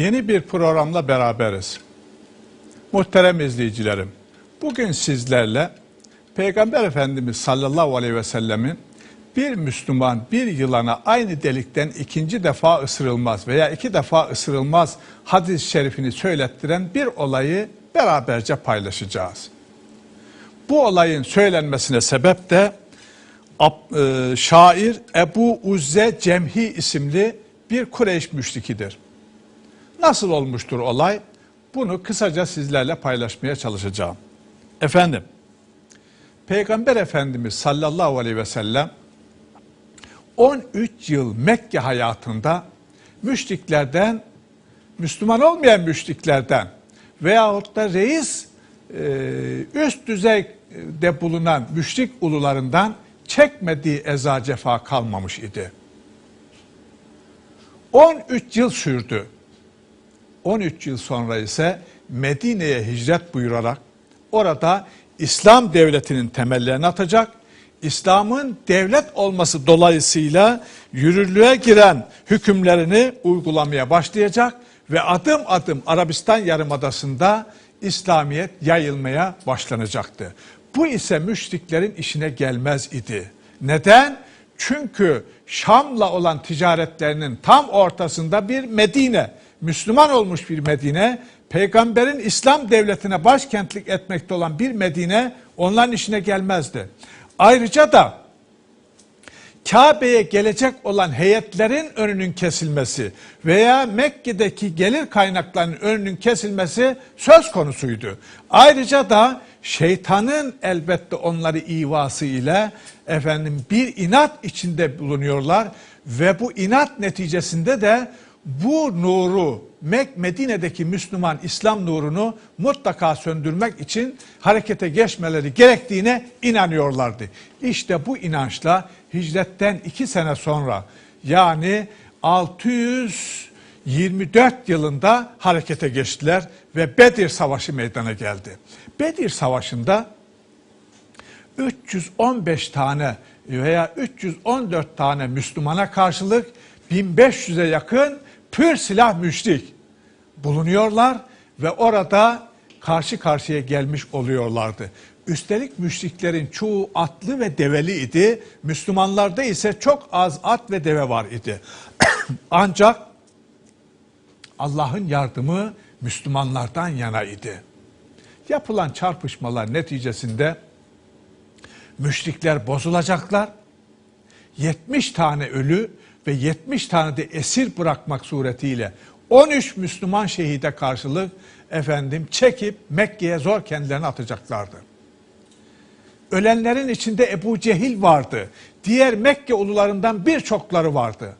Yeni bir programla beraberiz. Muhterem izleyicilerim, bugün sizlerle Peygamber Efendimiz sallallahu aleyhi ve sellemin bir Müslüman bir yılana aynı delikten ikinci defa ısırılmaz veya iki defa ısırılmaz hadis-i şerifini söylettiren bir olayı beraberce paylaşacağız. Bu olayın söylenmesine sebep de e, şair Ebu Uzze Cemhi isimli bir Kureyş müşrikidir. Nasıl olmuştur olay? Bunu kısaca sizlerle paylaşmaya çalışacağım. Efendim, Peygamber Efendimiz sallallahu aleyhi ve sellem 13 yıl Mekke hayatında müşriklerden, Müslüman olmayan müşriklerden veyahut da reis e, üst düzeyde bulunan müşrik ulularından çekmediği eza cefa kalmamış idi. 13 yıl sürdü. 13 yıl sonra ise Medine'ye hicret buyurarak orada İslam devletinin temellerini atacak, İslam'ın devlet olması dolayısıyla yürürlüğe giren hükümlerini uygulamaya başlayacak ve adım adım Arabistan Yarımadası'nda İslamiyet yayılmaya başlanacaktı. Bu ise müşriklerin işine gelmez idi. Neden? Çünkü Şam'la olan ticaretlerinin tam ortasında bir Medine, Müslüman olmuş bir Medine, peygamberin İslam devletine başkentlik etmekte olan bir Medine onların işine gelmezdi. Ayrıca da Kabe'ye gelecek olan heyetlerin önünün kesilmesi veya Mekke'deki gelir kaynaklarının önünün kesilmesi söz konusuydu. Ayrıca da şeytanın elbette onları ivası ile efendim bir inat içinde bulunuyorlar ve bu inat neticesinde de bu nuru Mek Medine'deki Müslüman İslam nurunu mutlaka söndürmek için harekete geçmeleri gerektiğine inanıyorlardı. İşte bu inançla hicretten iki sene sonra yani 624 yılında harekete geçtiler ve Bedir Savaşı meydana geldi. Bedir Savaşı'nda 315 tane veya 314 tane Müslümana karşılık 1500'e yakın pür silah müşrik bulunuyorlar ve orada karşı karşıya gelmiş oluyorlardı. Üstelik müşriklerin çoğu atlı ve develi idi. Müslümanlarda ise çok az at ve deve var idi. Ancak Allah'ın yardımı Müslümanlardan yana idi. Yapılan çarpışmalar neticesinde müşrikler bozulacaklar. 70 tane ölü ve 70 tane de esir bırakmak suretiyle 13 Müslüman şehide karşılık efendim çekip Mekke'ye zor kendilerini atacaklardı. Ölenlerin içinde Ebu Cehil vardı. Diğer Mekke ulularından birçokları vardı.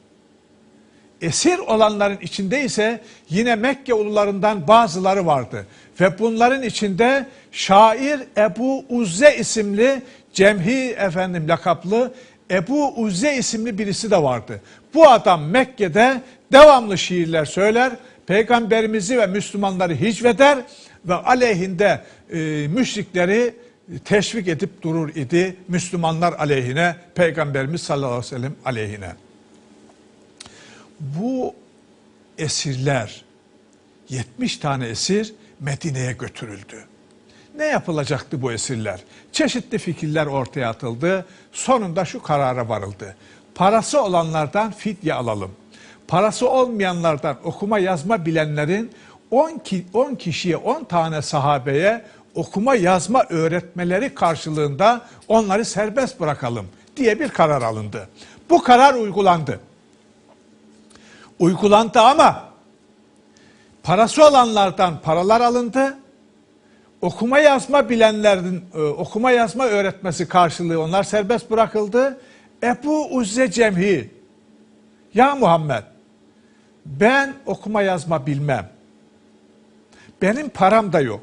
Esir olanların içinde ise yine Mekke ulularından bazıları vardı. Ve bunların içinde şair Ebu Uzze isimli Cemhi efendim lakaplı Ebu Uzze isimli birisi de vardı. Bu adam Mekke'de devamlı şiirler söyler, peygamberimizi ve Müslümanları hicveder ve aleyhinde e, müşrikleri teşvik edip durur idi. Müslümanlar aleyhine, peygamberimiz sallallahu aleyhi ve sellem aleyhine. Bu esirler 70 tane esir Medine'ye götürüldü. Ne yapılacaktı bu esirler? Çeşitli fikirler ortaya atıldı. Sonunda şu karara varıldı. Parası olanlardan fidye alalım. Parası olmayanlardan okuma yazma bilenlerin 10 ki, 10 kişiye 10 tane sahabeye okuma yazma öğretmeleri karşılığında onları serbest bırakalım diye bir karar alındı. Bu karar uygulandı. Uygulandı ama parası olanlardan paralar alındı okuma yazma bilenlerin e, okuma yazma öğretmesi karşılığı onlar serbest bırakıldı. Ebu Uzze Cemhi ya Muhammed ben okuma yazma bilmem. Benim param da yok.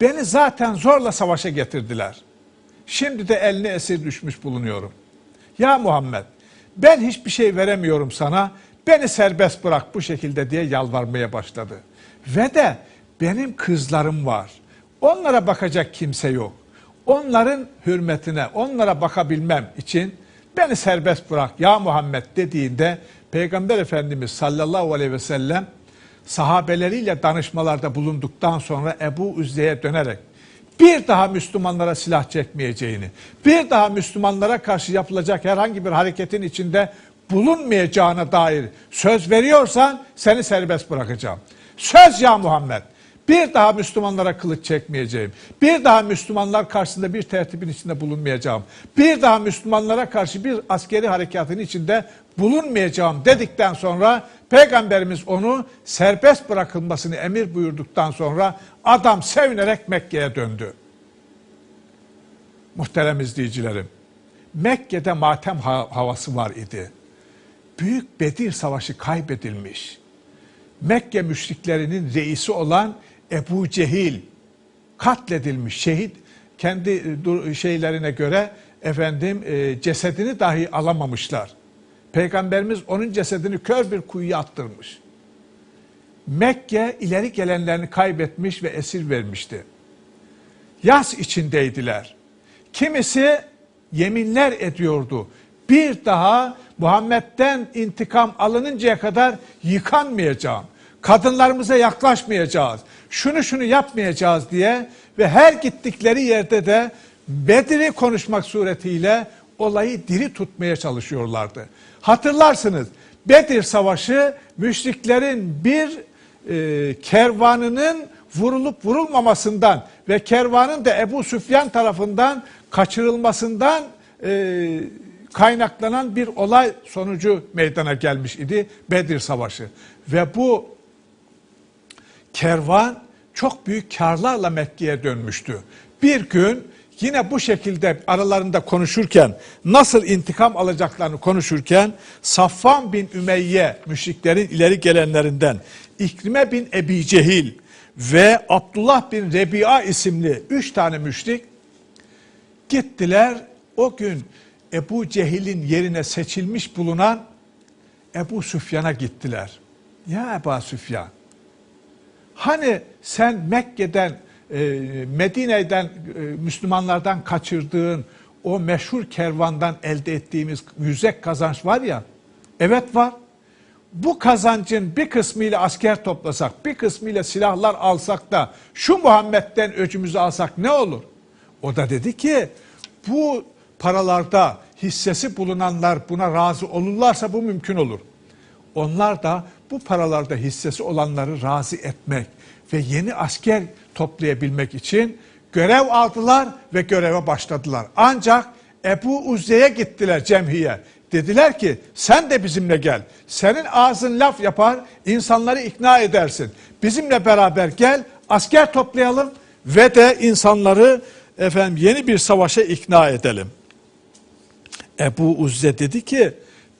Beni zaten zorla savaşa getirdiler. Şimdi de eline esir düşmüş bulunuyorum. Ya Muhammed ben hiçbir şey veremiyorum sana. Beni serbest bırak bu şekilde diye yalvarmaya başladı. Ve de benim kızlarım var. Onlara bakacak kimse yok. Onların hürmetine, onlara bakabilmem için beni serbest bırak ya Muhammed dediğinde Peygamber Efendimiz sallallahu aleyhi ve sellem sahabeleriyle danışmalarda bulunduktan sonra Ebu Üzze'ye dönerek bir daha Müslümanlara silah çekmeyeceğini, bir daha Müslümanlara karşı yapılacak herhangi bir hareketin içinde bulunmayacağına dair söz veriyorsan seni serbest bırakacağım. Söz ya Muhammed. Bir daha Müslümanlara kılıç çekmeyeceğim. Bir daha Müslümanlar karşısında bir tertibin içinde bulunmayacağım. Bir daha Müslümanlara karşı bir askeri harekatın içinde bulunmayacağım dedikten sonra Peygamberimiz onu serbest bırakılmasını emir buyurduktan sonra adam sevinerek Mekke'ye döndü. Muhterem izleyicilerim, Mekke'de matem ha- havası var idi. Büyük Bedir Savaşı kaybedilmiş. Mekke müşriklerinin reisi olan Ebu Cehil katledilmiş. Şehit kendi e, şeylerine göre efendim e, cesedini dahi alamamışlar. Peygamberimiz onun cesedini kör bir kuyuya attırmış. Mekke ileri gelenlerini kaybetmiş ve esir vermişti. Yas içindeydiler. Kimisi yeminler ediyordu. Bir daha Muhammed'den intikam alınıncaya kadar yıkanmayacağım. Kadınlarımıza yaklaşmayacağız. Şunu şunu yapmayacağız diye ve her gittikleri yerde de Bedir'i konuşmak suretiyle olayı diri tutmaya çalışıyorlardı. Hatırlarsınız Bedir Savaşı müşriklerin bir e, kervanının vurulup vurulmamasından ve kervanın da Ebu Süfyan tarafından kaçırılmasından e, kaynaklanan bir olay sonucu meydana gelmiş idi Bedir Savaşı. Ve bu kervan çok büyük karlarla Mekke'ye dönmüştü. Bir gün yine bu şekilde aralarında konuşurken nasıl intikam alacaklarını konuşurken Safvan bin Ümeyye müşriklerin ileri gelenlerinden İkrime bin Ebi Cehil ve Abdullah bin Rebi'a isimli üç tane müşrik gittiler o gün Ebu Cehil'in yerine seçilmiş bulunan Ebu Süfyan'a gittiler. Ya Ebu Süfyan Hani sen Mekke'den, e, Medine'den, e, Müslümanlardan kaçırdığın o meşhur kervandan elde ettiğimiz yüzek kazanç var ya, evet var. Bu kazancın bir kısmıyla asker toplasak, bir kısmıyla silahlar alsak da şu Muhammed'den öcümüzü alsak ne olur? O da dedi ki bu paralarda hissesi bulunanlar buna razı olurlarsa bu mümkün olur. Onlar da bu paralarda hissesi olanları razı etmek ve yeni asker toplayabilmek için görev aldılar ve göreve başladılar. Ancak Ebu Uzze'ye gittiler cemhiye. Dediler ki sen de bizimle gel. Senin ağzın laf yapar, insanları ikna edersin. Bizimle beraber gel, asker toplayalım ve de insanları efendim yeni bir savaşa ikna edelim. Ebu Uzze dedi ki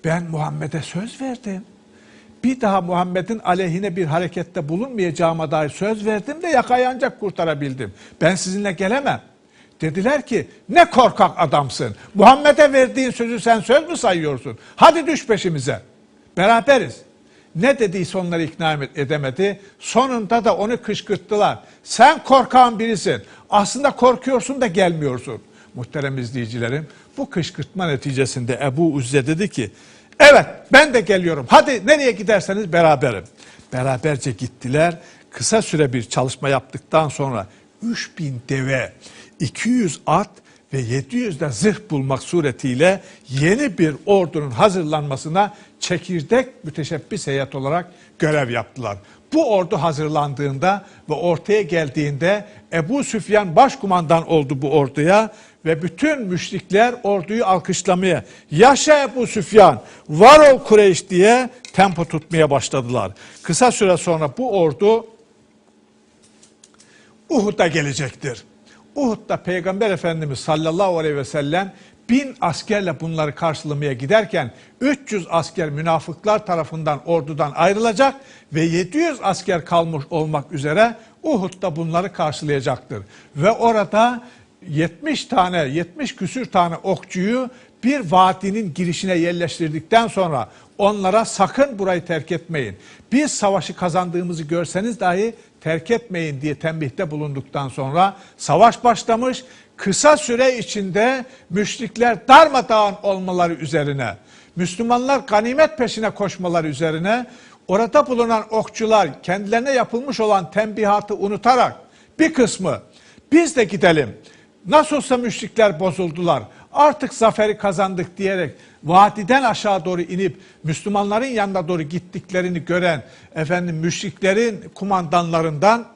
ben Muhammed'e söz verdim. Bir daha Muhammed'in aleyhine bir harekette bulunmayacağıma dair söz verdim de yakayı ancak kurtarabildim. Ben sizinle gelemem. Dediler ki ne korkak adamsın. Muhammed'e verdiğin sözü sen söz mü sayıyorsun? Hadi düş peşimize. Beraberiz. Ne dediyse onları ikna edemedi. Sonunda da onu kışkırttılar. Sen korkan birisin. Aslında korkuyorsun da gelmiyorsun. Muhterem izleyicilerim bu kışkırtma neticesinde Ebu Uzze dedi ki evet ben de geliyorum hadi nereye giderseniz beraberim. Beraberce gittiler. Kısa süre bir çalışma yaptıktan sonra 3000 deve, 200 at ve 700 de zırh bulmak suretiyle yeni bir ordunun hazırlanmasına çekirdek müteşebbis heyet olarak görev yaptılar. Bu ordu hazırlandığında ve ortaya geldiğinde Ebu Süfyan başkumandan oldu bu orduya ve bütün müşrikler orduyu alkışlamaya yaşa Ebu Süfyan var ol Kureyş diye tempo tutmaya başladılar. Kısa süre sonra bu ordu Uhud'a gelecektir. Uhud'da Peygamber Efendimiz sallallahu aleyhi ve sellem bin askerle bunları karşılamaya giderken 300 asker münafıklar tarafından ordudan ayrılacak ve 700 asker kalmış olmak üzere Uhud'da bunları karşılayacaktır. Ve orada 70 tane 70 küsür tane okçuyu bir vadinin girişine yerleştirdikten sonra onlara sakın burayı terk etmeyin. Biz savaşı kazandığımızı görseniz dahi terk etmeyin diye tembihte bulunduktan sonra savaş başlamış. Kısa süre içinde müşrikler darmadağın olmaları üzerine, Müslümanlar ganimet peşine koşmaları üzerine orada bulunan okçular kendilerine yapılmış olan tembihatı unutarak bir kısmı biz de gidelim. Nasıl olsa müşrikler bozuldular. Artık zaferi kazandık diyerek vadiden aşağı doğru inip Müslümanların yanına doğru gittiklerini gören efendim müşriklerin kumandanlarından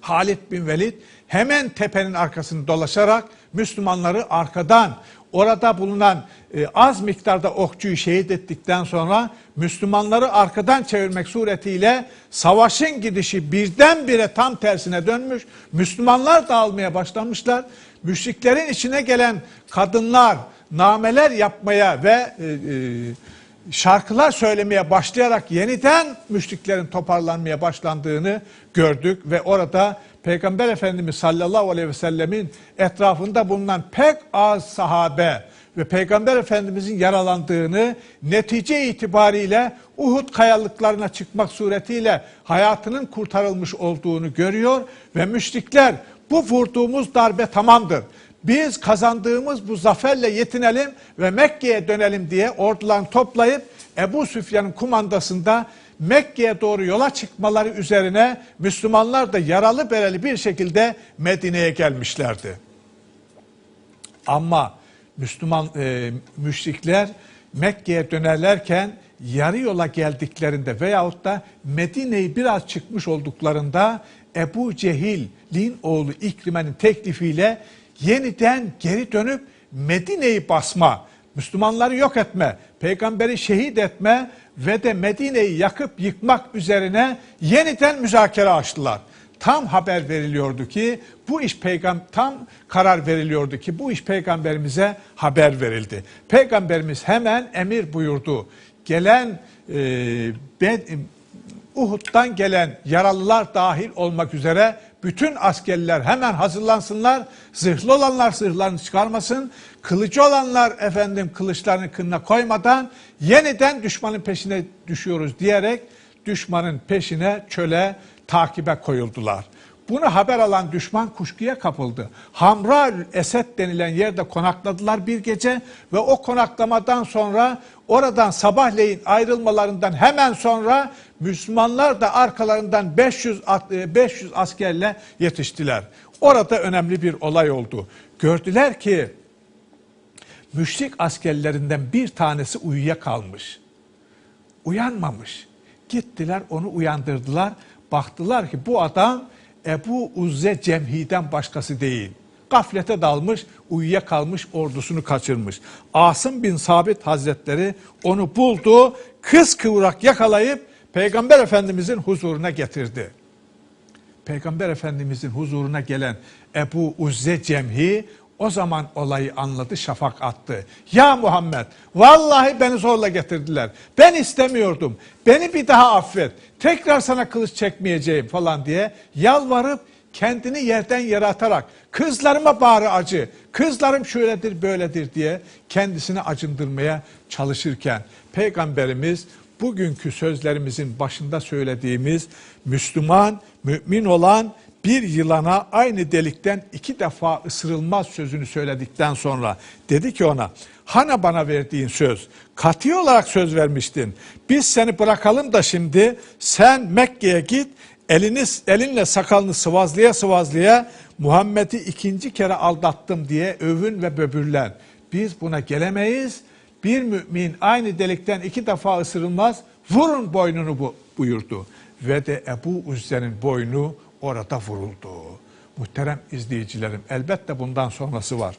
Halid bin Velid hemen tepenin arkasını dolaşarak Müslümanları arkadan orada bulunan e, az miktarda okçuyu şehit ettikten sonra Müslümanları arkadan çevirmek suretiyle savaşın gidişi birdenbire tam tersine dönmüş. Müslümanlar dağılmaya başlamışlar. Müşriklerin içine gelen kadınlar nameler yapmaya ve e, e, şarkılar söylemeye başlayarak yeniden müşriklerin toparlanmaya başlandığını gördük ve orada Peygamber Efendimiz sallallahu aleyhi ve sellemin etrafında bulunan pek az sahabe ve Peygamber Efendimizin yaralandığını netice itibariyle Uhud kayalıklarına çıkmak suretiyle hayatının kurtarılmış olduğunu görüyor ve müşrikler bu vurduğumuz darbe tamamdır. Biz kazandığımız bu zaferle yetinelim ve Mekke'ye dönelim diye ordularını toplayıp Ebu Süfyan'ın kumandasında Mekke'ye doğru yola çıkmaları üzerine Müslümanlar da yaralı bereli bir şekilde Medine'ye gelmişlerdi. Ama Müslüman e, müşrikler Mekke'ye dönerlerken yarı yola geldiklerinde veyahut da Medine'yi biraz çıkmış olduklarında Ebu Cehil'in oğlu İkrime'nin teklifiyle yeniden geri dönüp Medine'yi basma, Müslümanları yok etme, peygamberi şehit etme ve de Medine'yi yakıp yıkmak üzerine yeniden müzakere açtılar. Tam haber veriliyordu ki bu iş peygam tam karar veriliyordu ki bu iş peygamberimize haber verildi. Peygamberimiz hemen emir buyurdu. Gelen e, ben, Uhud'dan gelen yaralılar dahil olmak üzere bütün askerler hemen hazırlansınlar. Zırhlı olanlar zırhlarını çıkarmasın. Kılıcı olanlar efendim kılıçlarını kınına koymadan yeniden düşmanın peşine düşüyoruz diyerek düşmanın peşine çöle takibe koyuldular. Bunu haber alan düşman kuşkuya kapıldı. Hamra Esed denilen yerde konakladılar bir gece ve o konaklamadan sonra oradan sabahleyin ayrılmalarından hemen sonra Müslümanlar da arkalarından 500 at- e, 500 askerle yetiştiler. Orada önemli bir olay oldu. Gördüler ki müşrik askerlerinden bir tanesi uyuyakalmış. Uyanmamış. Gittiler onu uyandırdılar. Baktılar ki bu adam Ebu Uzze Cemhi'den başkası değil. Gaflete dalmış, uyuyakalmış, ordusunu kaçırmış. Asım bin Sabit Hazretleri onu buldu, kız kıvrak yakalayıp Peygamber Efendimizin huzuruna getirdi. Peygamber Efendimizin huzuruna gelen Ebu Uzze Cemhi o zaman olayı anladı, şafak attı. Ya Muhammed, vallahi beni zorla getirdiler. Ben istemiyordum. Beni bir daha affet. Tekrar sana kılıç çekmeyeceğim falan diye yalvarıp kendini yerden yere atarak kızlarıma bari acı, kızlarım şöyledir böyledir diye kendisini acındırmaya çalışırken Peygamberimiz bugünkü sözlerimizin başında söylediğimiz Müslüman, mümin olan bir yılana aynı delikten iki defa ısırılmaz sözünü söyledikten sonra dedi ki ona hani bana verdiğin söz katı olarak söz vermiştin. Biz seni bırakalım da şimdi sen Mekke'ye git elini, elinle sakalını sıvazlaya sıvazlaya Muhammed'i ikinci kere aldattım diye övün ve böbürlen. Biz buna gelemeyiz bir mümin aynı delikten iki defa ısırılmaz vurun boynunu bu, buyurdu ve de Ebu Uzze'nin boynu orada vuruldu. Muhterem izleyicilerim elbette bundan sonrası var.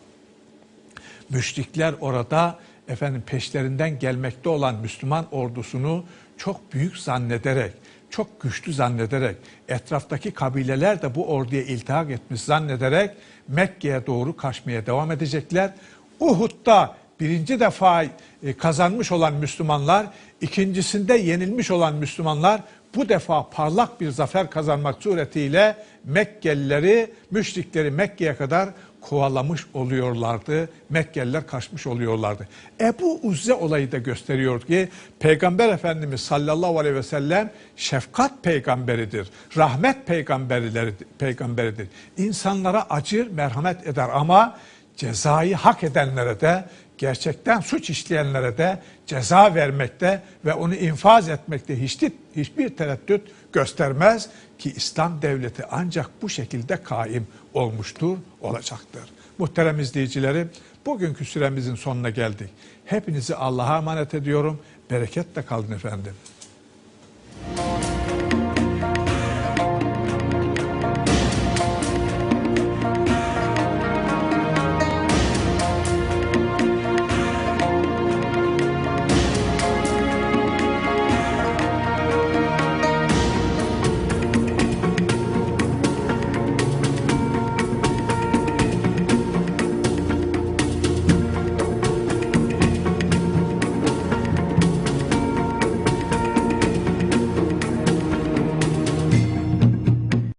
Müşrikler orada efendim peşlerinden gelmekte olan Müslüman ordusunu çok büyük zannederek, çok güçlü zannederek, etraftaki kabileler de bu orduya iltihak etmiş zannederek Mekke'ye doğru kaçmaya devam edecekler. Uhud'da birinci defa e, kazanmış olan Müslümanlar, ikincisinde yenilmiş olan Müslümanlar bu defa parlak bir zafer kazanmak suretiyle Mekkelileri, müşrikleri Mekke'ye kadar kovalamış oluyorlardı. Mekkeliler kaçmış oluyorlardı. Ebu Uzze olayı da gösteriyor ki Peygamber Efendimiz sallallahu aleyhi ve sellem şefkat peygamberidir. Rahmet peygamberidir. İnsanlara acır, merhamet eder ama cezayı hak edenlere de gerçekten suç işleyenlere de ceza vermekte ve onu infaz etmekte hiçbir, hiçbir tereddüt göstermez ki İslam devleti ancak bu şekilde kaim olmuştur, olacaktır. Muhterem izleyicilerim, bugünkü süremizin sonuna geldik. Hepinizi Allah'a emanet ediyorum. Bereketle kalın efendim.